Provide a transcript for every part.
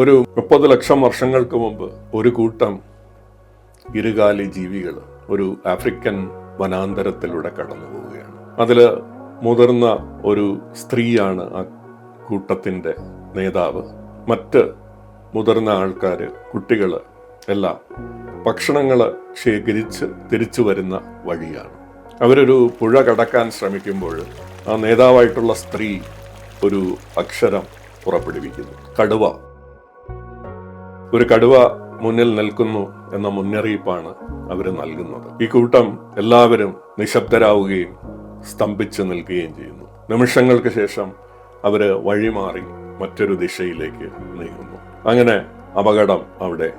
ഒരു മുപ്പത് ലക്ഷം വർഷങ്ങൾക്ക് മുമ്പ് ഒരു കൂട്ടം ഇരുകാലി ജീവികൾ ഒരു ആഫ്രിക്കൻ വനാന്തരത്തിലൂടെ കടന്നു പോവുകയാണ്. അതിൽ മുതിർന്ന ഒരു സ്ത്രീയാണ് ആ കൂട്ടത്തിന്റെ നേതാവ്. മറ്റ് മുതിർന്ന ആൾക്കാർ കുട്ടികൾ എല്ലാം ഭക്ഷണങ്ങൾ ശേഖരിച്ച് തിരിച്ചു വരുന്ന വഴിയാണ്. അവരൊരു പുഴ കടക്കാൻ ശ്രമിക്കുമ്പോൾ ആ നേതാവായിട്ടുള്ള സ്ത്രീ ഒരു അക്ഷരം പുറപ്പെടുവിക്കുന്നു. കടുവ. ഒരു കടുവ മുന്നിൽ നിൽക്കുന്നു എന്ന മുന്നറിയിപ്പാണ് അവർ നൽകുന്നത്. ഈ കൂട്ടം എല്ലാവരും നിശബ്ദരാവുകയും സ്തംഭിച്ചു നിൽക്കുകയും ചെയ്യുന്നു. നിമിഷങ്ങൾക്ക് ശേഷം അവർ വഴിമാറി മറ്റൊരു ദിശയിലേക്ക് നീങ്ങുന്നു. അങ്ങനെ അപകടം അവിടെ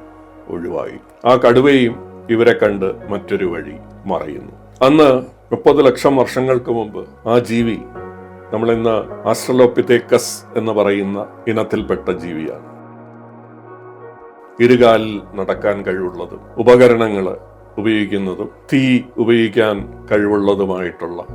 ഒഴിവായി. ആ കടുവയും ഇവരെ കണ്ട് മറ്റൊരു വഴി മറയുന്നു. അന്ന് മുപ്പത് ലക്ഷം വർഷങ്ങൾക്ക് മുമ്പ് ആ ജീവി നമ്മൾ ഇന്ന് ആസ്ട്രലോപ്പിത്തേക്കസ് എന്ന് പറയുന്ന ഇനത്തിൽപ്പെട്ട ജീവിയാണ്. ഇരുകാലിൽ നടക്കാൻ കഴിവുള്ളത് ഉപകരണങ്ങൾ ഉപയോഗിക്കുന്നതും തീ ഉപയോഗിക്കാൻ കഴിവുള്ളതുമായിട്ടുള്ള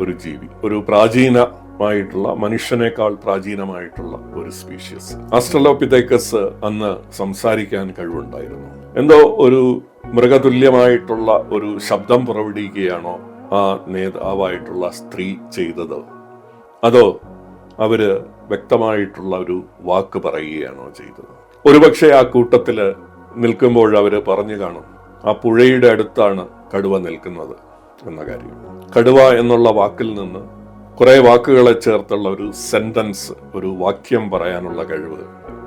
ഒരു ജീവി ഒരു പ്രാചീനമായിട്ടുള്ള മനുഷ്യനേക്കാൾ പ്രാചീനമായിട്ടുള്ള ഒരു സ്പീഷ്യസ് ആസ്ട്രലോപിതേക്കസ് അന്ന് സംസാരിക്കാൻ കഴിവുണ്ടായിരുന്നു. എന്തോ ഒരു മൃഗതുല്യമായിട്ടുള്ള ഒരു ശബ്ദം പുറപ്പെടുവിക്കുകയാണോ ആ നേതാവായിട്ടുള്ള സ്ത്രീ ചെയ്തത്? അതോ അവർ വ്യക്തമായിട്ടുള്ള ഒരു വാക്ക് പറയുകയാണോ ചെയ്തത്? ഒരുപക്ഷെ ആ കൂട്ടത്തിൽ നിൽക്കുമ്പോൾ അവർ പറഞ്ഞു കാണും ആ പുഴയുടെ അടുത്താണ് കടുവ നിൽക്കുന്നത് എന്ന കാര്യം. കടുവ എന്നുള്ള വാക്കിൽ നിന്ന് കുറെ വാക്കുകളെ ചേർത്തുള്ള ഒരു സെന്റൻസ് ഒരു വാക്യം പറയാനുള്ള കഴിവ്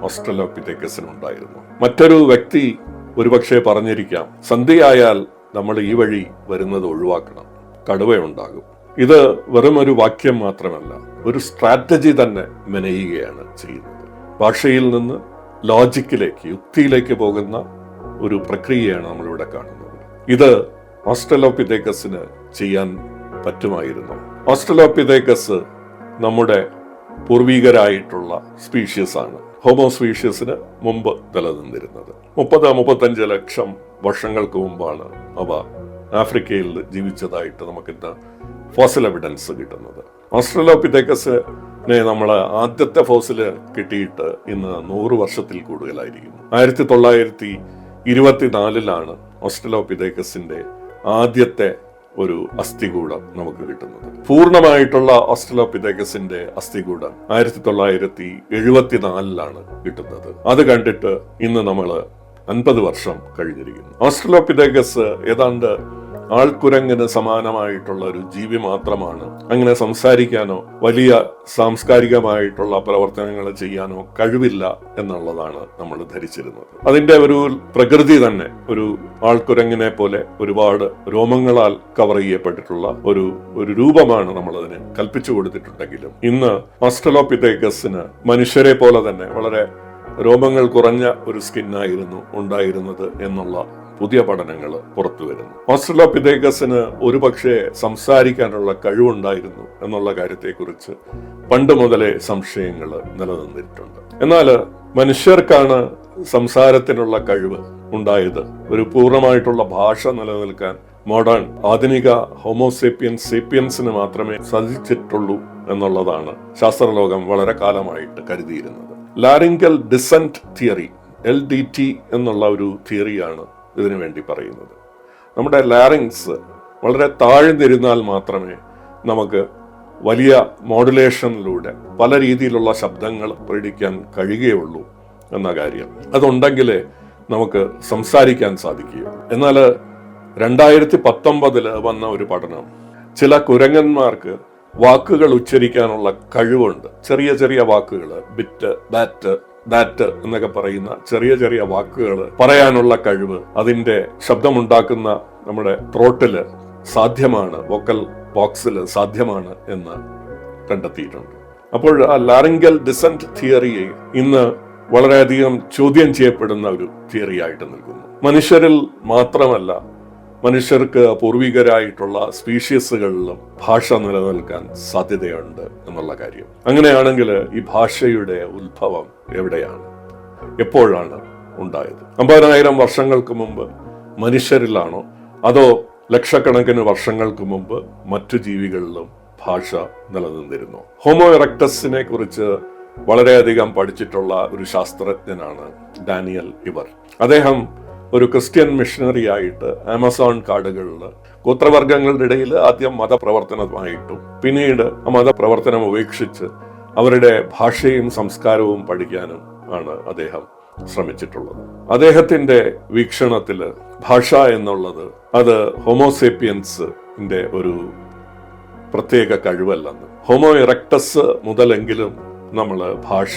ഓസ്ട്രലോപ്പിറ്റേക്കസിനുണ്ടായിരുന്നു മറ്റൊരു വ്യക്തി ഒരുപക്ഷെ പറഞ്ഞിരിക്കാം സന്ധ്യയായാൽ നമ്മൾ ഈ വഴി വരുന്നത് ഒഴിവാക്കണം കടുവയുണ്ടാകും ഇത് വെറും ഒരു വാക്യം മാത്രമല്ല ഒരു സ്ട്രാറ്റജി തന്നെ മെനയുകയാണ് ചെയ്യുന്നത്. ഭാഷയിൽ നിന്ന് ലോജിക്കിലേക്ക് യുക്തിയിലേക്ക് പോകുന്ന ഒരു പ്രക്രിയയാണ് നമ്മളിവിടെ കാണുന്നത്. ഇത് ഓസ്ട്രലോപിതേക്കസിന് ചെയ്യാൻ പറ്റുമായിരുന്നു. ഓസ്ട്രലോപിതേക്കസ് നമ്മുടെ പൂർവികരായിട്ടുള്ള സ്പീഷ്യസ് ആണ് ഹോമോ സ്പീഷ്യസിന് മുമ്പ് നിലനിന്നിരുന്നത്. മുപ്പത് മുപ്പത്തഞ്ച് ലക്ഷം വർഷങ്ങൾക്ക് മുമ്പാണ് അവ ആഫ്രിക്കയിൽ ജീവിച്ചതായിട്ട് നമുക്കിന്ന് ഫോസൽ എവിഡൻസ് കിട്ടുന്നത്. ഓസ്ട്രലോപ്പിതേക്കസിനെ നമ്മൾ ആദ്യത്തെ ഫോസിൽ കിട്ടിയിട്ട് ഇന്ന് നൂറ് വർഷത്തിൽ കൂടുതലായിരിക്കുന്നു. ആയിരത്തി തൊള്ളായിരത്തി ഇരുപത്തിനാലിലാണ് ഓസ്ട്രലോപിതേക്കസിന്റെ ആദ്യത്തെ ഒരു അസ്ഥികൂടം നമുക്ക് കിട്ടുന്നത്. പൂർണമായിട്ടുള്ള ഓസ്ട്രലോപിതേക്കസിന്റെ അസ്ഥികൂടം ആയിരത്തി തൊള്ളായിരത്തി എഴുപത്തിനാലിലാണ് കിട്ടുന്നത്. അത് കണ്ടിട്ട് ഇന്ന് നമ്മൾ അൻപത് വർഷം കഴിഞ്ഞിരിക്കുന്നു. ഓസ്ട്രലോപിതേക്കസ് ഏതാണ്ട് ആൾക്കുരങ്ങിന് സമാനമായിട്ടുള്ള ഒരു ജീവി മാത്രമാണ്. അങ്ങനെ സംസാരിക്കാനോ വലിയ സാംസ്കാരികമായിട്ടുള്ള പ്രവർത്തനങ്ങൾ ചെയ്യാനോ കഴിവില്ല എന്നുള്ളതാണ് നമ്മൾ ധരിച്ചിരുന്നത്. അതിന്റെ ഒരു പ്രകൃതി തന്നെ ഒരു ആൾക്കുരങ്ങിനെ പോലെ ഒരുപാട് രോമങ്ങളാൽ കവർ ചെയ്യപ്പെട്ടിട്ടുള്ള ഒരു ഒരു രൂപമാണ് നമ്മൾ അതിന് കൽപ്പിച്ചു കൊടുത്തിട്ടുണ്ടെങ്കിലും ഇന്ന് ഓസ്ട്രലോപ്പിതേക്കസിന് മനുഷ്യരെ പോലെ തന്നെ വളരെ രോമങ്ങൾ കുറഞ്ഞ ഒരു സ്കിന്നായിരുന്നു ഉണ്ടായിരുന്നത് എന്നുള്ള പുതിയ പഠനങ്ങൾ പുറത്തു വരുന്നു. ഓസ്ട്രലോപിതേക്കസിന് ഒരുപക്ഷെ സംസാരിക്കാനുള്ള കഴിവുണ്ടായിരുന്നു എന്നുള്ള കാര്യത്തെക്കുറിച്ച് പണ്ട് മുതലേ സംശയങ്ങൾ നിലനിന്നിട്ടുണ്ട്. എന്നാൽ മനുഷ്യർക്കാണ് സംസാരത്തിനുള്ള കഴിവ് ഉണ്ടായത്. ഒരു പൂർണമായിട്ടുള്ള ഭാഷ നിലനിൽക്കാൻ മോഡേൺ ആധുനിക ഹോമോസേപ്പിയൻ സേപ്പിയൻസിന് മാത്രമേ സാധിച്ചിട്ടുള്ളൂ എന്നുള്ളതാണ് ശാസ്ത്രലോകം വളരെ കാലമായിട്ട് കരുതിയിരുന്നത്. Laryngeal descent theory L D T എന്നുള്ള ഒരു തിയറിയാണ് ഇതിനു വേണ്ടി പറയുന്നത്. നമ്മുടെ ലാറിങ്സ് വളരെ താഴ്ന്നിരുന്നാൽ മാത്രമേ നമുക്ക് വലിയ മോഡുലേഷനിലൂടെ പല രീതിയിലുള്ള ശബ്ദങ്ങൾ പ്രകടിക്കാൻ കഴിയുകയുള്ളൂ എന്ന കാര്യം. അതുണ്ടെങ്കിലേ നമുക്ക് സംസാരിക്കാൻ സാധിക്കുകയുള്ളൂ. എന്നാൽ രണ്ടായിരത്തി പത്തൊമ്പതിൽ വന്ന ഒരു പഠനം ചില കുരങ്ങന്മാർക്ക് വാക്കുകൾ ഉച്ചരിക്കാനുള്ള കഴിവുണ്ട്. ചെറിയ ചെറിയ വാക്കുകൾ ബിറ്റ് ബാറ്റ് ദാറ്റ് എന്നൊക്കെ പറയുന്ന ചെറിയ ചെറിയ വാക്കുകൾ പറയാനുള്ള കഴിവ് അതിന്റെ ശബ്ദമുണ്ടാക്കുന്ന നമ്മുടെ ത്രോട്ടിൽ സാധ്യമാണ് വോക്കൽ ബോക്സിൽ സാധ്യമാണ് എന്ന് കണ്ടെത്തിയിട്ടുണ്ട്. അപ്പോൾ ആ ലാറിങ്കൽ ഡിസെന്റ് തിയറിയെ ഇന്ന് വളരെയധികം ചോദ്യം ചെയ്യപ്പെടുന്ന ഒരു തിയറി ആയിട്ട് നിൽക്കുന്നു. മനുഷ്യരിൽ മാത്രമല്ല മനുഷ്യർക്ക് പൂർവികരായിട്ടുള്ള സ്പീഷ്യസുകളിലും ഭാഷ നിലനിൽക്കാൻ സാധ്യതയുണ്ട് എന്നുള്ള കാര്യം. അങ്ങനെയാണെങ്കിൽ ഈ ഭാഷയുടെ ഉത്ഭവം എവിടെയാണ്? എപ്പോഴാണ് ഉണ്ടായത്? അമ്പതിനായിരം വർഷങ്ങൾക്ക് മുമ്പ് മനുഷ്യരിലാണോ? അതോ ലക്ഷക്കണക്കിന് വർഷങ്ങൾക്ക് മുമ്പ് മറ്റു ജീവികളിലും ഭാഷ നിലനിന്നിരുന്നു? ഹോമോ ഇറക്ടസിനെ കുറിച്ച് വളരെയധികം പഠിച്ചിട്ടുള്ള ഒരു ശാസ്ത്രജ്ഞനാണ് ഡാനിയൽ ഇവർ. അദ്ദേഹം ഒരു ക്രിസ്ത്യൻ മിഷണറി ആയിട്ട് ആമസോൺ കാടുകളിൽ ഗോത്രവർഗങ്ങളുടെ ഇടയിൽ ആദ്യം മതപ്രവർത്തനമായിട്ടും പിന്നീട് ആ മതപ്രവർത്തനം ഉപേക്ഷിച്ച് അവരുടെ ഭാഷയും സംസ്കാരവും പഠിക്കാനും ആണ് അദ്ദേഹം ശ്രമിച്ചിട്ടുള്ളത്. അദ്ദേഹത്തിന്റെ വീക്ഷണത്തിൽ ഭാഷ എന്നുള്ളത് അത് ഹോമോസേപ്പിയൻസിന്റെ ഒരു പ്രത്യേക കഴിവല്ലെന്ന്. ഹോമോ ഇറക്ടസ് മുതലെങ്കിലും നമ്മൾ ഭാഷ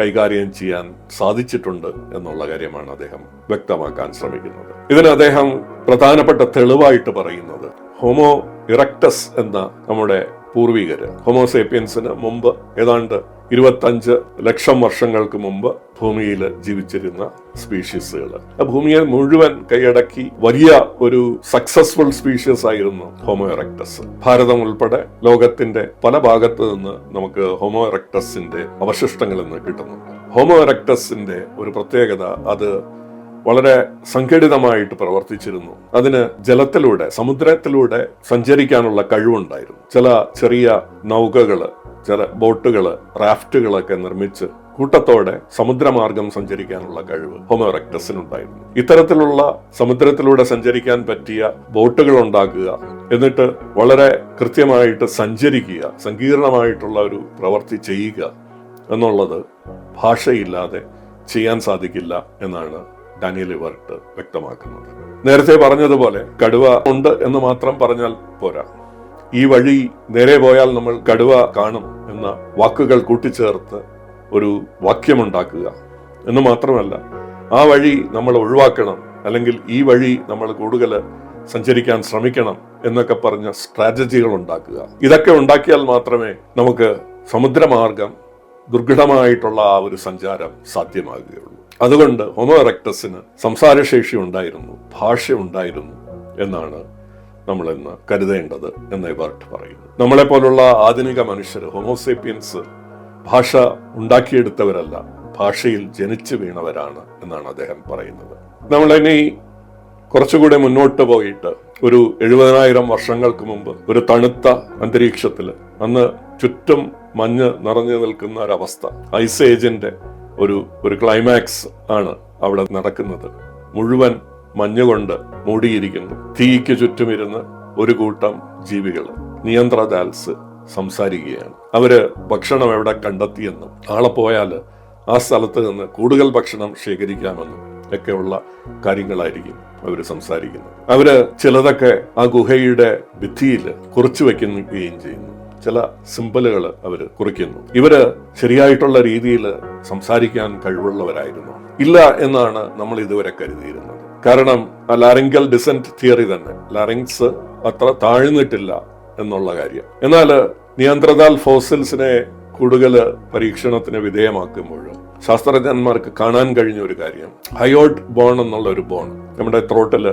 കൈകാര്യം ചെയ്യാൻ സാധിച്ചിട്ടുണ്ട് എന്നുള്ള കാര്യമാണ് അദ്ദേഹം വ്യക്തമാക്കാൻ ശ്രമിക്കുന്നത്. ഇതിന് അദ്ദേഹം പ്രധാനപ്പെട്ട തെളിവായിട്ട് പറയുന്നത്. ഹോമോ ഇറക്ടസ് എന്ന നമ്മുടെ പൂർവികര്. ഹോമോസേപ്പിയൻസിന് മുമ്പ് ഏതാണ്ട് ഇരുപത്തഞ്ച് ലക്ഷം വർഷങ്ങൾക്ക് മുമ്പ് ഭൂമിയിൽ ജീവിച്ചിരുന്ന സ്പീഷീസുകൾ ഭൂമിയെ മുഴുവൻ കൈയടക്കി വലിയ ഒരു സക്സസ്ഫുൾ സ്പീഷീസ് ആയിരുന്നു ഹോമോ എറക്ടസ് ഭാരതം ഉൾപ്പെടെ ലോകത്തിന്റെ പല ഭാഗത്ത് നിന്ന് നമുക്ക് ഹോമോ എറക്ടസിന്റെ അവശിഷ്ടങ്ങൾ നിന്ന് കിട്ടുന്നുണ്ട്. ഹോമോ എറക്ടസിന്റെ ഒരു പ്രത്യേകത അത് വളരെ സംഘടിതമായിട്ട് പ്രവർത്തിച്ചിരുന്നു. അതിന് ജലത്തിലൂടെ സമുദ്രത്തിലൂടെ സഞ്ചരിക്കാനുള്ള കഴിവുണ്ടായിരുന്നു. ചില ചെറിയ നൗകകൾ ചില ബോട്ടുകൾ റാഫ്റ്റുകളൊക്കെ നിർമ്മിച്ച് കൂട്ടത്തോടെ സമുദ്രമാർഗം സഞ്ചരിക്കാനുള്ള കഴിവ് ഹോമോറക്ടസിനുണ്ടായിരുന്നു ഇത്തരത്തിലുള്ള സമുദ്രത്തിലൂടെ സഞ്ചരിക്കാൻ പറ്റിയ ബോട്ടുകൾ ഉണ്ടാക്കുക എന്നിട്ട് വളരെ കൃത്യമായിട്ട് സഞ്ചരിക്കുക സങ്കീർണമായിട്ടുള്ള ഒരു പ്രവൃത്തി ചെയ്യുക എന്നുള്ളത് ഭാഷയില്ലാതെ ചെയ്യാൻ സാധിക്കില്ല എന്നാണ് ഡാനിയൽ ഇവർട്ട് വ്യക്തമാക്കുന്നത്. നേരത്തെ പറഞ്ഞതുപോലെ കടുവ ഉണ്ട് എന്ന് മാത്രം പറഞ്ഞാൽ പോരാ. ഈ വഴി നേരെ പോയാൽ നമ്മൾ കടുവ കാണും എന്ന വാക്കുകൾ കൂട്ടിച്ചേർത്ത് ഒരു വാക്യമുണ്ടാക്കുക എന്ന് മാത്രമല്ല ആ വഴി നമ്മൾ ഒഴിവാക്കണം അല്ലെങ്കിൽ ഈ വഴി നമ്മൾ കൂടുതൽ സഞ്ചരിക്കാൻ ശ്രമിക്കണം എന്നൊക്കെ പറഞ്ഞ സ്ട്രാറ്റജികൾ ഉണ്ടാക്കുക. ഇതൊക്കെ ഉണ്ടാക്കിയാൽ മാത്രമേ നമുക്ക് സമുദ്രമാർഗം ദുർഘടമായിട്ടുള്ള ആ ഒരു സഞ്ചാരം സാധ്യമാകുകയുള്ളൂ. അതുകൊണ്ട് ഹോമോ എറക്ടസിന് സംസാരശേഷി ഉണ്ടായിരുന്നു ഭാഷ ഉണ്ടായിരുന്നു എന്നാണ് നമ്മൾ ഇന്ന് കരുതേണ്ടത് എന്ന് ഇവർട്ട് പറയുന്നു. നമ്മളെ പോലുള്ള ആധുനിക മനുഷ്യർ ഹോമോസേപ്പിയൻസ് ഭാഷ ഉണ്ടാക്കിയെടുത്തവരല്ല ഭാഷയിൽ ജനിച്ചു വീണവരാണ് എന്നാണ് അദ്ദേഹം പറയുന്നത്. നമ്മളിനി കുറച്ചുകൂടെ മുന്നോട്ട് പോയിട്ട് ഒരു എഴുപതിനായിരം വർഷങ്ങൾക്ക് മുമ്പ് ഒരു തണുത്ത അന്തരീക്ഷത്തിൽ അന്ന് ചുറ്റും മഞ്ഞ് നിറഞ്ഞു നിൽക്കുന്ന ഒരവസ്ഥ ഐസ് ഏജിന്റെ ഒരു ഒരു ക്ലൈമാക്സ് ആണ് അവിടെ നടക്കുന്നത്. മുഴുവൻ മഞ്ഞുകൊണ്ട് മൂടിയിരിക്കുന്നു. തീയ്ക്ക് ചുറ്റുമിരുന്ന് ഒരു കൂട്ടം ജീവികൾ നിയന്ത്രദാൽസ് സംസാരിക്കുകയാണ്. അവർ ഭക്ഷണം എവിടെ കണ്ടെത്തിയെന്നും നാളെ പോയാൽ ആ സ്ഥലത്ത് നിന്ന് കൂടുതൽ ഭക്ഷണം ശേഖരിക്കാമെന്നും ഒക്കെയുള്ള കാര്യങ്ങളായിരിക്കും അവർ സംസാരിക്കുന്നത്. അവർ ചിലതൊക്കെ ആ ഗുഹയുടെ ഭിത്തിയിൽ കുറിച്ചു വയ്ക്കുകയും ചെയ്യുന്നു. ചില സിമ്പലുകൾ അവർ കുറിക്കുന്നു. ഇവർ ശരിയായിട്ടുള്ള രീതിയിൽ സംസാരിക്കാൻ കഴിവുള്ളവരായിരുന്നു. ഇല്ല എന്നാണ് നമ്മൾ ഇതുവരെ കരുതിയിരുന്നത്. കാരണം ആ ലാറിങ്കൽ ഡിസെന്റ് തിയറി തന്നെ ലാറിങ്സ് അത്ര താഴ്ന്നിട്ടില്ല എന്നുള്ള കാര്യം. എന്നാൽ നിയന്ത്രതാൽ ഫോസിൽസിനെ കൂടുതൽ പരീക്ഷണത്തിന് വിധേയമാക്കുമ്പോഴും ശാസ്ത്രജ്ഞന്മാർക്ക് കാണാൻ കഴിഞ്ഞ ഒരു കാര്യം ഹയോട്ട് ബോൺ എന്നുള്ള ഒരു ബോൺ നമ്മുടെ ത്രോട്ടിൽ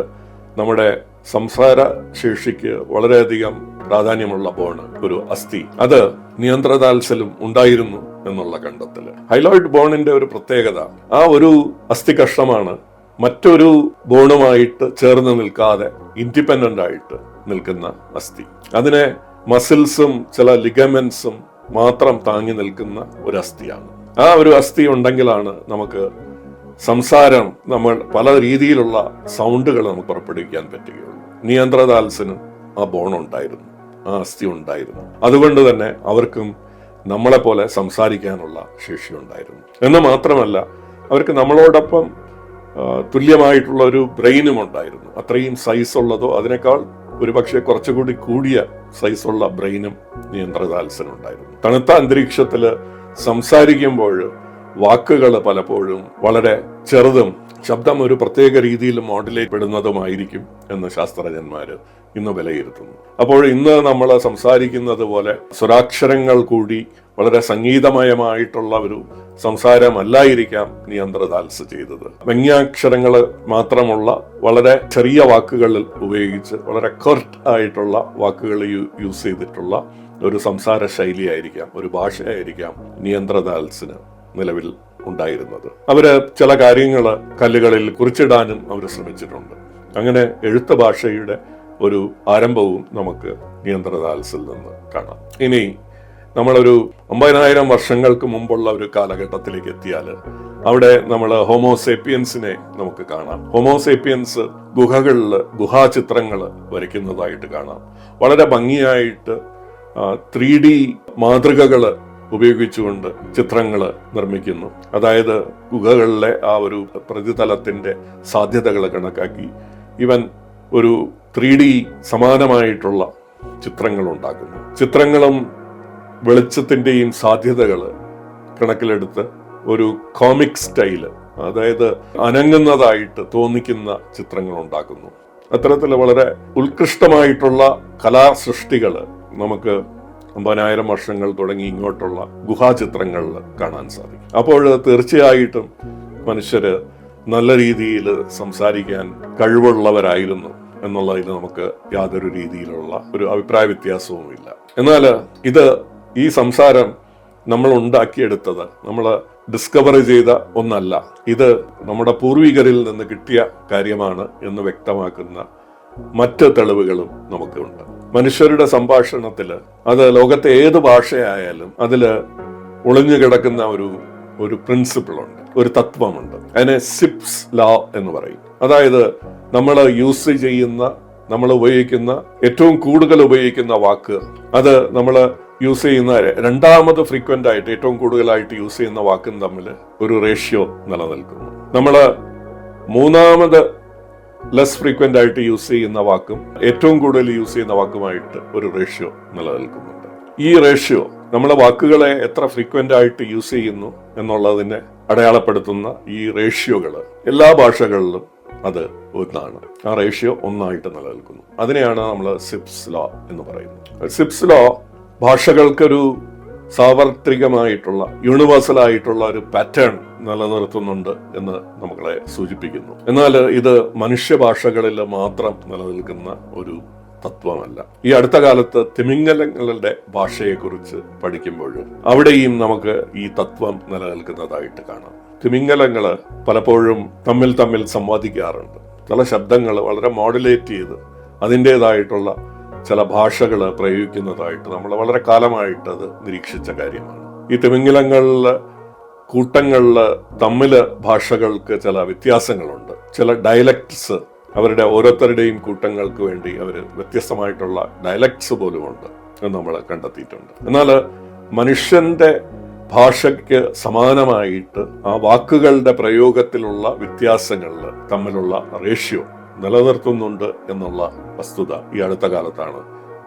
നമ്മുടെ സംസാര ശേഷിക്ക് വളരെയധികം പ്രാധാന്യമുള്ള ബോൺ ഒരു അസ്ഥി. അത് നിയന്ത്രതാത്സലും ഉണ്ടായിരുന്നു എന്നുള്ള കണ്ടെത്തൽ. ഹൈലോയിഡ് ബോണിന്റെ ഒരു പ്രത്യേകത ആ ഒരു അസ്ഥി കഷ്ണമാണ് മറ്റൊരു ബോണുമായിട്ട് ചേർന്ന് നിൽക്കാതെ ഇൻഡിപെൻഡന്റ് ആയിട്ട് നിൽക്കുന്ന അസ്ഥി. അതിനെ മസിൽസും ചില ലിഗമെന്റ്സും മാത്രം താങ്ങി നിൽക്കുന്ന ഒരു അസ്ഥിയാണ്. ആ ഒരു അസ്ഥി ഉണ്ടെങ്കിലാണ് നമുക്ക് സംസാരം നമ്മൾ പല രീതിയിലുള്ള സൗണ്ടുകൾ നമുക്ക് പുറപ്പെടുവിക്കാൻ പറ്റുകയുള്ളൂ. നിയന്ത്രതാൽസിനും ആ ബോൺ ഉണ്ടായിരുന്നു ആ അസ്ഥി ഉണ്ടായിരുന്നു. അതുകൊണ്ട് തന്നെ അവർക്കും നമ്മളെ പോലെ സംസാരിക്കാനുള്ള ശേഷി ഉണ്ടായിരുന്നു. എന്ന് മാത്രമല്ല അവർക്ക് നമ്മളോടൊപ്പം തുല്യമായിട്ടുള്ള ഒരു ബ്രെയിനും ഉണ്ടായിരുന്നു. അത്രയും സൈസ് ഉള്ളതോ അതിനേക്കാൾ ഒരുപക്ഷെ കുറച്ചുകൂടി കൂടിയ സൈസുള്ള ബ്രെയിനും നിയന്ത്രതാൽസനുണ്ടായിരുന്നു തണുത്ത അന്തരീക്ഷത്തിൽ സംസാരിക്കുമ്പോൾ വാക്കുകൾ പലപ്പോഴും വളരെ ചെറുതും ശബ്ദം ഒരു പ്രത്യേക രീതിയിൽ മോഡുലേറ്റ് പെടുന്നതുമായിരിക്കും എന്ന് ശാസ്ത്രജ്ഞന്മാര് ഇന്ന് വിലയിരുത്തുന്നു. അപ്പോൾ ഇന്ന് നമ്മൾ സംസാരിക്കുന്നത് പോലെ സ്വരാക്ഷരങ്ങൾ കൂടി വളരെ സംഗീതമയമായിട്ടുള്ള ഒരു സംസാരമല്ലായിരിക്കാം നിയന്ത്രതാൽസ് ചെയ്തത്. വ്യംഗ്യാക്ഷരങ്ങൾ മാത്രമുള്ള വളരെ ചെറിയ വാക്കുകളിൽ ഉപയോഗിച്ച് വളരെ കർട്ട് ആയിട്ടുള്ള വാക്കുകൾ യൂസ് ചെയ്തിട്ടുള്ള ഒരു സംസാര ശൈലിയായിരിക്കാം ഒരു ഭാഷയായിരിക്കാം നിയന്ത്രതാൽസിന് നിലവിൽ ഉണ്ടായിരുന്നത്. അവർ ചില കാര്യങ്ങൾ കല്ലുകളിൽ കുറിച്ചിടാനും അവർ ശ്രമിച്ചിട്ടുണ്ട്. അങ്ങനെ എഴുത്ത ഭാഷയുടെ ഒരു ആരംഭവും നമുക്ക് നിയന്ത്രണതാൽസിൽ നിന്ന് കാണാം. ഇനി നമ്മളൊരു ഒമ്പതിനായിരം വർഷങ്ങൾക്ക് മുമ്പുള്ള ഒരു കാലഘട്ടത്തിലേക്ക് എത്തിയാൽ അവിടെ നമ്മൾ ഹോമോസേപ്പിയൻസിനെ നമുക്ക് കാണാം. ഹോമോസേപ്പിയൻസ് ഗുഹകളിൽ ഗുഹാചിത്രങ്ങൾ വരയ്ക്കുന്നതായിട്ട് കാണാം. വളരെ ഭംഗിയായിട്ട് ത്രീ ഡി മാതൃകകൾ ഉപയോഗിച്ചുകൊണ്ട് ചിത്രങ്ങൾ നിർമ്മിക്കുന്നു. അതായത് ഗുഹകളിലെ ആ ഒരു പ്രതിതലത്തിന്റെ സാധ്യതകൾ കണക്കാക്കി ഇവൻ ഒരു ത്രീ ഡി സമാനമായിട്ടുള്ള ചിത്രങ്ങൾ ഉണ്ടാക്കുന്നു ചിത്രങ്ങളും വെളിച്ചത്തിന്റെയും സാധ്യതകൾ കണക്കിലെടുത്ത് ഒരു കോമിക് സ്റ്റൈൽ അതായത് അനങ്ങുന്നതായിട്ട് തോന്നിക്കുന്ന ചിത്രങ്ങൾ ഉണ്ടാക്കുന്നു അത്തരത്തിൽ വളരെ ഉത്കൃഷ്ടമായിട്ടുള്ള കലാസൃഷ്ടികൾ നമുക്ക് അമ്പതിനായിരം വർഷങ്ങൾ തുടങ്ങി ഇങ്ങോട്ടുള്ള ഗുഹാചിത്രങ്ങൾ കാണാൻ സാധിക്കും. അപ്പോൾ തീർച്ചയായിട്ടും മനുഷ്യര് നല്ല രീതിയിൽ സംസാരിക്കാൻ കഴിവുള്ളവരായിരുന്നു എന്നുള്ളതിൽ നമുക്ക് യാതൊരു രീതിയിലുള്ള ഒരു അഭിപ്രായ വ്യത്യാസവുമില്ല. എന്നാൽ ഇത് ഈ സംസാരം നമ്മൾ ഉണ്ടാക്കിയെടുത്തത് നമ്മൾ ഡിസ്കവർ ചെയ്ത ഒന്നല്ല. ഇത് നമ്മുടെ പൂർവികരിൽ നിന്ന് കിട്ടിയ കാര്യമാണ് എന്ന് വ്യക്തമാക്കുന്ന മറ്റ് തെളിവുകളും നമുക്കുണ്ട് മനുഷ്യരുടെ സംഭാഷണത്തിൽ അത് ലോകത്തെ ഏത് ഭാഷയായാലും അതിൽ ഒളിഞ്ഞു കിടക്കുന്ന ഒരു ഒരു പ്രിൻസിപ്പിളുണ്ട് ഒരു തത്വമുണ്ട്. അതിനെ സിപ്സ് ലോ എന്ന് പറയും. അതായത് നമ്മൾ യൂസ് ചെയ്യുന്ന നമ്മൾ ഉപയോഗിക്കുന്ന ഏറ്റവും കൂടുതൽ ഉപയോഗിക്കുന്ന വാക്ക് അത് നമ്മൾ യൂസ് ചെയ്യുന്ന രണ്ടാമത് ഫ്രീക്വന്റ് ആയിട്ട് ഏറ്റവും കൂടുതലായിട്ട് യൂസ് ചെയ്യുന്ന വാക്കും തമ്മിൽ ഒരു റേഷ്യോ നിലനിൽക്കുന്നു. നമ്മൾ മൂന്നാമത് ലെസ് ഫ്രീക്വന്റ് ആയിട്ട് യൂസ് ചെയ്യുന്ന വാക്കും ഏറ്റവും കൂടുതൽ യൂസ് ചെയ്യുന്ന വാക്കുമായിട്ട് ഒരു റേഷ്യോ നിലനിൽക്കുന്നുണ്ട്. ഈ റേഷ്യോ നമ്മളെ വാക്കുകളെ എത്ര ഫ്രീക്വന്റ് ആയിട്ട് യൂസ് ചെയ്യുന്നു എന്നുള്ളതിനെ അടയാളപ്പെടുത്തുന്ന ഈ റേഷ്യോകൾ എല്ലാ ഭാഷകളിലും അത് ഒന്നാണ്. ആ റേഷ്യോ ഒന്നായിട്ട് നിലനിൽക്കുന്നു. അതിനെയാണ് നമ്മൾ സിപ്സ് ലോ എന്ന് പറയുന്നത്. സിപ്സ് ലോ ഭാഷകൾക്കൊരു സാർവത്രികമായിട്ടുള്ള യൂണിവേഴ്സൽ ആയിട്ടുള്ള ഒരു പാറ്റേൺ നിലനിർത്തുന്നുണ്ട് എന്ന് നമ്മളെ സൂചിപ്പിക്കുന്നു. എന്നാൽ ഇത് മനുഷ്യഭാഷകളിൽ മാത്രം നിലനിൽക്കുന്ന ഒരു തത്വമല്ല. ഈ അടുത്ത കാലത്ത് തിമിംഗലങ്ങളുടെ ഭാഷയെക്കുറിച്ച് പഠിക്കുമ്പോൾ അവിടെയും നമുക്ക് ഈ തത്വം നിലനിൽക്കുന്നതായിട്ട് കാണാം. തിമിംഗലങ്ങൾ പലപ്പോഴും തമ്മിൽ തമ്മിൽ സംവാദിക്കാറുണ്ട്. ചില ശബ്ദങ്ങൾ വളരെ മോഡുലേറ്റ് ചെയ്ത് അതിന്റെതായിട്ടുള്ള ചില ഭാഷകൾ പ്രയോഗിക്കുന്നതായിട്ട് നമ്മൾ വളരെ കാലമായിട്ട് അത് നിരീക്ഷിച്ച കാര്യമാണ്. ഈ തിമിംഗലങ്ങളിൽ കൂട്ടങ്ങളിൽ തമ്മിൽ ഭാഷകൾക്ക് ചില വ്യത്യാസങ്ങളുണ്ട്. ചില ഡയലക്ട്സ് അവരുടെ ഓരോരുത്തരുടെയും കൂട്ടങ്ങൾക്ക് വേണ്ടി അവർ വ്യത്യസ്തമായിട്ടുള്ള ഡയലക്ട്സ് പോലുമുണ്ട് എന്ന് നമ്മൾ കണ്ടെത്തിയിട്ടുണ്ട്. എന്നാൽ മനുഷ്യന്റെ ഭാഷയ്ക്ക് സമാനമായിട്ട് ആ വാക്കുകളുടെ പ്രയോഗത്തിലുള്ള വ്യത്യാസങ്ങളിൽ തമ്മിലുള്ള റേഷ്യോ നിലനിർത്തുന്നുണ്ട് എന്നുള്ള വസ്തുത ഈ അടുത്ത കാലത്താണ്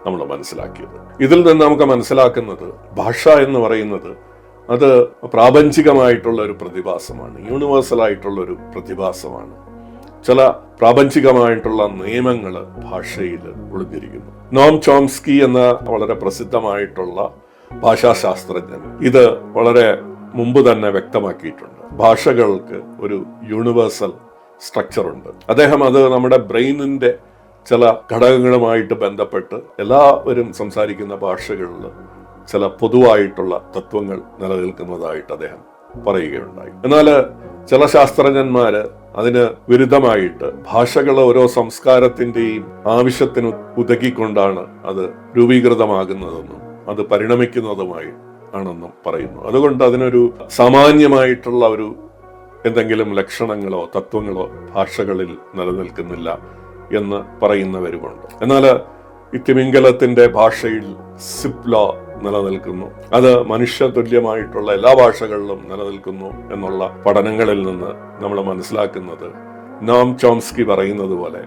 നമ്മൾ മനസ്സിലാക്കിയത്. ഇതിൽ നിന്ന് നമുക്ക് മനസ്സിലാക്കുന്നത് ഭാഷ എന്ന് പറയുന്നത് അത് പ്രാപഞ്ചികമായിട്ടുള്ള ഒരു പ്രതിഭാസമാണ് യൂണിവേഴ്സൽ ആയിട്ടുള്ള ഒരു പ്രതിഭാസമാണ്. ചില പ്രാപഞ്ചികമായിട്ടുള്ള നിയമങ്ങൾ ഭാഷയിൽ ഒളിഞ്ഞിരിക്കുന്നു. നോം ചോംസ്കി എന്ന വളരെ പ്രസിദ്ധമായിട്ടുള്ള ഭാഷാശാസ്ത്രജ്ഞൻ ഇത് വളരെ മുമ്പ് തന്നെ വ്യക്തമാക്കിയിട്ടുണ്ട്. ഭാഷകൾക്ക് ഒരു യൂണിവേഴ്സൽ സ്ട്രക്ചർ ഉണ്ട്. അദ്ദേഹം അത് നമ്മുടെ ബ്രെയിനിന്റെ ചില ഘടകങ്ങളുമായിട്ട് ബന്ധപ്പെട്ട് എല്ലാവരും സംസാരിക്കുന്ന ഭാഷകളിൽ ചില പൊതുവായിട്ടുള്ള തത്വങ്ങൾ നിലനിൽക്കുന്നതായിട്ട് അദ്ദേഹം പറയുകയുണ്ടായി. എന്നാൽ ചില ശാസ്ത്രജ്ഞന്മാര് അതിന് വിരുദ്ധമായിട്ട് ഭാഷകൾ ഓരോ സംസ്കാരത്തിന്റെയും ആവശ്യത്തിന് ഉതകിക്കൊണ്ടാണ് അത് രൂപീകൃതമാകുന്നതെന്നും അത് പരിണമിക്കുന്നതുമായി ആണെന്നും പറയുന്നു. അതുകൊണ്ട് അതിനൊരു സാമാന്യമായിട്ടുള്ള ഒരു എന്തെങ്കിലും ലക്ഷണങ്ങളോ തത്വങ്ങളോ ഭാഷകളിൽ നിലനിൽക്കുന്നില്ല എന്ന് പറയുന്നവരുമുണ്ട്. എന്നാൽ ഈ തിമിംഗലത്തിന്റെ ഭാഷയിൽ സിപ്ലോ നിലനിൽക്കുന്നു. അത് മനുഷ്യ തുല്യമായിട്ടുള്ള എല്ലാ ഭാഷകളിലും നിലനിൽക്കുന്നു എന്നുള്ള പഠനങ്ങളിൽ നിന്ന് നമ്മൾ മനസ്സിലാക്കുന്നത് നോം ചോംസ്കി പറയുന്നത് പോലെ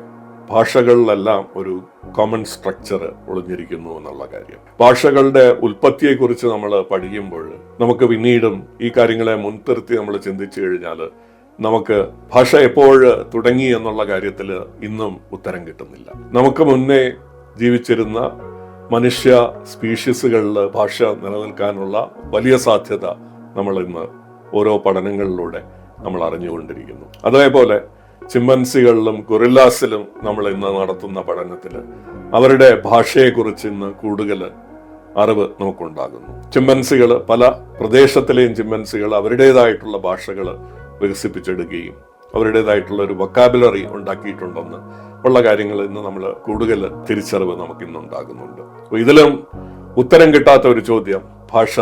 ഭാഷകളിലെല്ലാം ഒരു കോമൺ സ്ട്രക്ചർ ഒളിഞ്ഞിരിക്കുന്നു എന്നുള്ള കാര്യം. ഭാഷകളുടെ ഉൽപ്പത്തിയെക്കുറിച്ച് നമ്മൾ പഠിക്കുമ്പോൾ നമുക്ക് പിന്നീടും ഈ കാര്യങ്ങളെ മുൻനിർത്തി നമ്മൾ ചിന്തിച്ചു കഴിഞ്ഞാൽ നമുക്ക് ഭാഷ എപ്പോൾ തുടങ്ങി എന്നുള്ള കാര്യത്തിൽ ഇന്നും ഉത്തരം കിട്ടുന്നില്ല. നമുക്ക് മുന്നേ ജീവിച്ചിരുന്ന മനുഷ്യ സ്പീഷീസുകളിൽ ഭാഷ നിലനിൽക്കാനുള്ള വലിയ സാധ്യത നമ്മൾ ഇന്ന് ഓരോ പഠനങ്ങളിലൂടെ നമ്മൾ അറിഞ്ഞുകൊണ്ടിരിക്കുന്നു. അതേപോലെ ചിമ്പൻസികളിലും ഗൊറില്ലാസിലും നമ്മൾ ഇന്ന് നടത്തുന്ന പഠനത്തിൽ അവരുടെ ഭാഷയെക്കുറിച്ച് ഇന്ന് കൂടുതൽ അറിവ് നമുക്കുണ്ടാകുന്നു. ചിമ്പൻസികൾ പല പ്രദേശത്തിലെയും ചിമ്പൻസികൾ അവരുടേതായിട്ടുള്ള ഭാഷകൾ വികസിപ്പിച്ചെടുക്കുകയും അവരുടേതായിട്ടുള്ള ഒരു വൊക്കാബുലറി ഉണ്ടാക്കിയിട്ടുണ്ടെന്ന് ഉള്ള കാര്യങ്ങൾ ഇന്ന് നമ്മൾ കൂടുതൽ തിരിച്ചറിവ് നമുക്ക് അപ്പൊ ഇതിലും ഉത്തരം കിട്ടാത്ത ഒരു ചോദ്യം ഭാഷ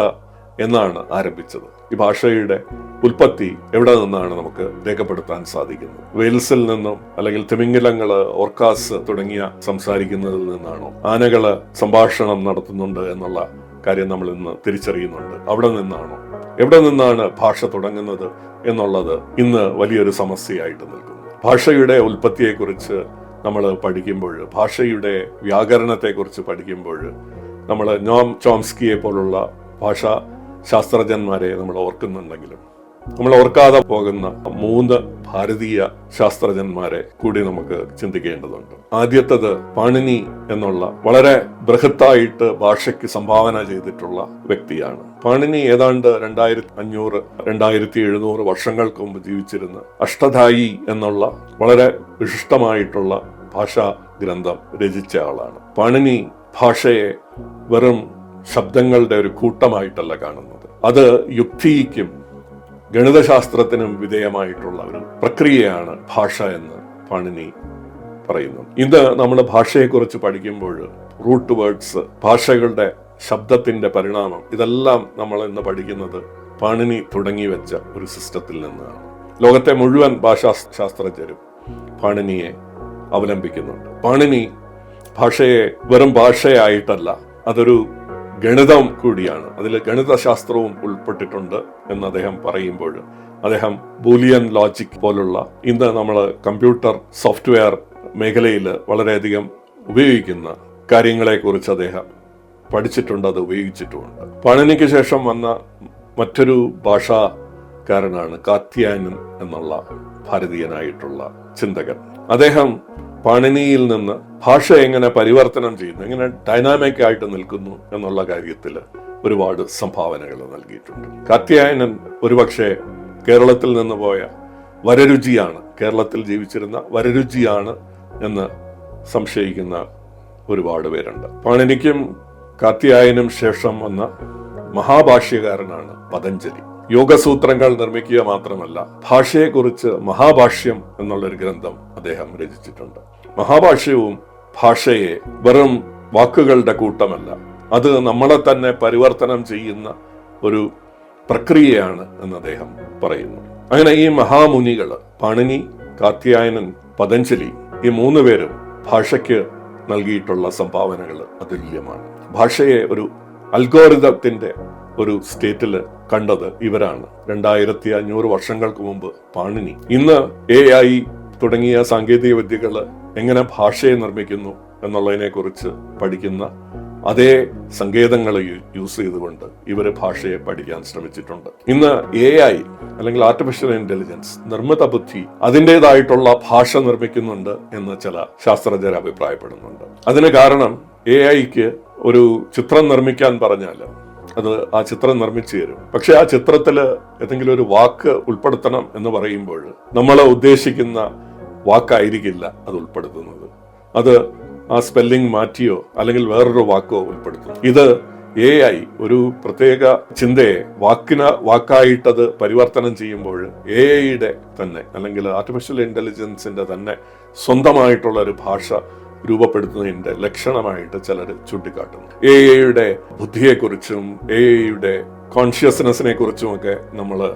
എന്നാണ് ആരംഭിച്ചത്. ഈ ഭാഷയുടെ ഉൽപ്പത്തി എവിടെ നിന്നാണ് നമുക്ക് രേഖപ്പെടുത്താൻ സാധിക്കുന്നത്? വെയിൽസിൽ നിന്നും അല്ലെങ്കിൽ തിമിംഗലങ്ങൾ ഓർക്കാസ് തുടങ്ങിയ സംസാരിക്കുന്നതിൽ നിന്നാണോ? ആനകൾ സംഭാഷണം നടത്തുന്നുണ്ട് എന്നുള്ള കാര്യം നമ്മൾ ഇന്ന് തിരിച്ചറിയുന്നുണ്ട്. അവിടെ നിന്നാണോ? എവിടെ നിന്നാണ് ഭാഷ തുടങ്ങുന്നത് എന്നുള്ളത് ഇന്ന് വലിയൊരു സമസ്യയായിട്ട് നിൽക്കുന്നു. ഭാഷയുടെ ഉൽപ്പത്തിയെക്കുറിച്ച് നമ്മൾ പഠിക്കുമ്പോൾ ഭാഷയുടെ വ്യാകരണത്തെക്കുറിച്ച് പഠിക്കുമ്പോൾ നമ്മൾ നോം ചോംസ്കിയെ പോലുള്ള ഭാഷാ ശാസ്ത്രജ്ഞന്മാരെ നമ്മൾ ഓർക്കുന്നുണ്ടെങ്കിലും നമ്മൾ ഓർക്കാതെ പോകുന്ന മൂന്ന് ഭാരതീയ ശാസ്ത്രജ്ഞന്മാരെ കൂടി നമുക്ക് ചിന്തിക്കേണ്ടതുണ്ട്. ആദ്യത്തത് പാണിനി എന്നുള്ള വളരെ ബൃഹത്തായിട്ട് ഭാഷയ്ക്ക് സംഭാവന ചെയ്തിട്ടുള്ള വ്യക്തിയാണ്. പാണിനി ഏതാണ്ട് രണ്ടായിരത്തി അഞ്ഞൂറ് രണ്ടായിരത്തി എഴുന്നൂറ് വർഷങ്ങൾക്ക് മുമ്പ് ജീവിച്ചിരുന്ന അഷ്ടധായി എന്നുള്ള വളരെ വിശിഷ്ടമായിട്ടുള്ള ഭാഷാ ഗ്രന്ഥം രചിച്ച ആളാണ്. പാണിനി ഭാഷയെ വെറും ശബ്ദങ്ങളുടെ ഒരു കൂട്ടമായിട്ടല്ല കാണുന്നത്. അത് യുക്തിക്കും ഗണിതശാസ്ത്രത്തിനും വിധേയമായിട്ടുള്ള ഒരു പ്രക്രിയയാണ് ഭാഷ എന്ന് പാണിനി പറയുന്നു. ഇന്ന് നമ്മൾ ഭാഷയെക്കുറിച്ച് പഠിക്കുമ്പോൾ റൂട്ട് വേർഡ്സ് ഭാഷകളുടെ ശബ്ദത്തിന്റെ പരിണാമം ഇതെല്ലാം നമ്മൾ ഇന്ന് പഠിക്കുന്നത് പാണിനി തുടങ്ങി വെച്ച ഒരു സിസ്റ്റത്തിൽ നിന്നാണ്. ലോകത്തെ മുഴുവൻ ഭാഷാ ശാസ്ത്രജ്ഞരും പാണിനിയെ അവലംബിക്കുന്നുണ്ട്. പാണിനി ഭാഷയെ വെറും ഭാഷയായിട്ടല്ല അതൊരു ഗണിതം കൂടിയാണ്. അതിൽ ഗണിതശാസ്ത്രവും ഉൾപ്പെട്ടിട്ടുണ്ട് എന്ന് അദ്ദേഹം പറയുമ്പോൾ അദ്ദേഹം ബൂലിയൻ ലോജിക് പോലുള്ള ഇന്ന് നമ്മൾ കമ്പ്യൂട്ടർ സോഫ്റ്റ്വെയർ മേഖലയിൽ വളരെയധികം ഉപയോഗിക്കുന്ന കാര്യങ്ങളെക്കുറിച്ച് അദ്ദേഹം പഠിച്ചിട്ടുണ്ട് അത് ഉപയോഗിച്ചിട്ടുമുണ്ട്. പണനിക്ക് ശേഷം വന്ന മറ്റൊരു ഭാഷാകാരനാണ് കാത്യായനൻ എന്നുള്ള ഭാരതീയനായിട്ടുള്ള ചിന്തകൻ. അദ്ദേഹം പാണിനിയിൽ നിന്ന് ഭാഷ എങ്ങനെ പരിവർത്തനം ചെയ്യുന്നു എങ്ങനെ ഡൈനാമിക് ആയിട്ട് നിൽക്കുന്നു എന്നുള്ള കാര്യത്തിൽ ഒരുപാട് സംഭാവനകൾ നൽകിയിട്ടുണ്ട്. കാത്യായനൻ ഒരുപക്ഷെ കേരളത്തിൽ നിന്ന് പോയ വരരുചിയാണ് കേരളത്തിൽ ജീവിച്ചിരുന്ന വരരുചിയാണ് എന്ന് സംശയിക്കുന്ന ഒരുപാട് പേരുണ്ട്. പാണിനിക്കും കാത്യായനും ശേഷം വന്ന മഹാഭാഷ്യകാരനാണ് പതഞ്ജലി. യോഗസൂത്രങ്ങൾ നിർമ്മിക്കുക മാത്രമല്ല ഭാഷയെക്കുറിച്ച് മഹാഭാഷ്യം എന്നുള്ളൊരു ഗ്രന്ഥം അദ്ദേഹം രചിച്ചിട്ടുണ്ട്. മഹാഭാഷ്യവും ഭാഷയെ വെറും വാക്കുകളുടെ കൂട്ടമല്ല. അത് നമ്മളെ തന്നെ പരിവർത്തനം ചെയ്യുന്ന ഒരു പ്രക്രിയയാണ് എന്ന് അദ്ദേഹം പറയുന്നു. അങ്ങനെ ഈ മഹാമുനികൾ പാണിനി കാത്യായനൻ പതഞ്ജലി ഈ മൂന്ന് പേരും ഭാഷയ്ക്ക് നൽകിയിട്ടുള്ള സംഭാവനകൾ അതുല്യമാണ്. ഭാഷയെ ഒരു അൽഗോരിതത്തിന്റെ ഒരു സ്റ്റേറ്റിൽ കണ്ടത് ഇവരാണ്. രണ്ടായിരത്തി അഞ്ഞൂറ് വർഷങ്ങൾക്ക് മുമ്പ് പാണിനി. ഇന്ന് എ ഐ തുടങ്ങിയ സാങ്കേതിക വിദ്യകൾ എങ്ങനെ ഭാഷയെ നിർമ്മിക്കുന്നു എന്നുള്ളതിനെ കുറിച്ച് പഠിക്കുന്ന അതേ സങ്കേതങ്ങൾ യൂസ് ചെയ്തുകൊണ്ട് ഇവർ ഭാഷയെ പഠിക്കാൻ ശ്രമിച്ചിട്ടുണ്ട്. ഇന്ന് എ ഐ അല്ലെങ്കിൽ ആർട്ടിഫിഷ്യൽ ഇന്റലിജൻസ് നിർമ്മിത ബുദ്ധി അതിന്റെതായിട്ടുള്ള ഭാഷ നിർമ്മിക്കുന്നുണ്ട് എന്ന് ചില ശാസ്ത്രജ്ഞർ അഭിപ്രായപ്പെടുന്നുണ്ട്. അതിന് കാരണം എ ഐക്ക് ഒരു ചിത്രം നിർമ്മിക്കാൻ പറഞ്ഞാൽ അത് ആ ചിത്രം നിർമ്മിച്ചു തരും. പക്ഷെ ആ ചിത്രത്തിൽ ഏതെങ്കിലും ഒരു വാക്ക് ഉൾപ്പെടുത്തണം എന്ന് പറയുമ്പോൾ നമ്മൾ ഉദ്ദേശിക്കുന്ന വാക്കായിരിക്കില്ല അത് ഉൾപ്പെടുത്തുന്നത്. അത് ആ സ്പെല്ലിംഗ് മാറ്റിയോ അല്ലെങ്കിൽ വേറൊരു വാക്കോ ഉൾപ്പെടുത്തും ഇത് എ ഐ ഒരു പ്രത്യേക ചിന്തയെ വാക്കിന വാക്കായിട്ടത് പരിവർത്തനം ചെയ്യുമ്പോൾ എ ഐയുടെ തന്നെ അല്ലെങ്കിൽ ആർട്ടിഫിഷ്യൽ ഇന്റലിജൻസിന്റെ തന്നെ സ്വന്തമായിട്ടുള്ള ഒരു ഭാഷ രൂപപ്പെടുത്തുന്നതിന്റെ ലക്ഷണമായിട്ട് ചിലർ ചൂണ്ടിക്കാട്ടുന്നു. എ ഐയുടെ ബുദ്ധിയെക്കുറിച്ചും എ ഐയുടെ കോൺഷ്യസ്നെസ്സിനെ കുറിച്ചുമൊക്കെ നമ്മൾ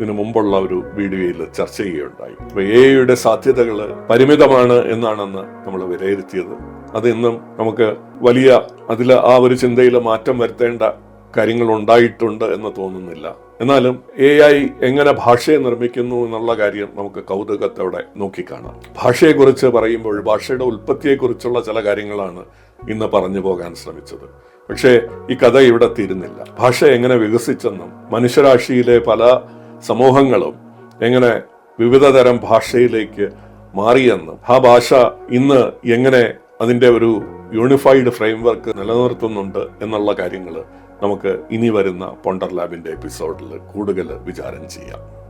ഇതിനു മുമ്പുള്ള ഒരു വീഡിയോയിൽ ചർച്ച ചെയ്യുകയുണ്ടായി. അപ്പൊ എ ഐയുടെ സാധ്യതകൾ പരിമിതമാണ് എന്നാണെന്ന് നമ്മൾ വിലയിരുത്തിയത്. അത് ഇന്നും നമുക്ക് വലിയ അതിൽ ആ ഒരു ചിന്തയിൽ മാറ്റം വരുത്തേണ്ട കാര്യങ്ങൾ ഉണ്ടായിട്ടുണ്ട് എന്ന് തോന്നുന്നില്ല. എന്നാലും എ ഐ എങ്ങനെ ഭാഷയെ നിർമ്മിക്കുന്നു എന്നുള്ള കാര്യം നമുക്ക് കൗതുകത്തോടെ നോക്കിക്കാണാം. ഭാഷയെക്കുറിച്ച് പറയുമ്പോൾ ഭാഷയുടെ ഉൽപ്പത്തിയെക്കുറിച്ചുള്ള ചില കാര്യങ്ങളാണ് ഇന്ന് പറഞ്ഞു പോകാൻ ശ്രമിച്ചത്. പക്ഷേ ഈ കഥ ഇവിടെ തീരുന്നില്ല. ഭാഷ എങ്ങനെ വികസിച്ചെന്നും മനുഷ്യരാശിയിലെ പല സമൂഹങ്ങളും എങ്ങനെ വിവിധ തരം ഭാഷയിലേക്ക് മാറിയെന്ന് ആ ഭാഷ ഇന്ന് എങ്ങനെ അതിന്റെ ഒരു യൂണിഫൈഡ് ഫ്രെയിംവർക്ക് നിലനിർത്തുന്നുണ്ട് എന്നുള്ള കാര്യങ്ങൾ നമുക്ക് ഇനി വരുന്ന പൊണ്ടർ ലാബിന്റെ എപ്പിസോഡിൽ കൂടുതൽ വിചാരം ചെയ്യാം.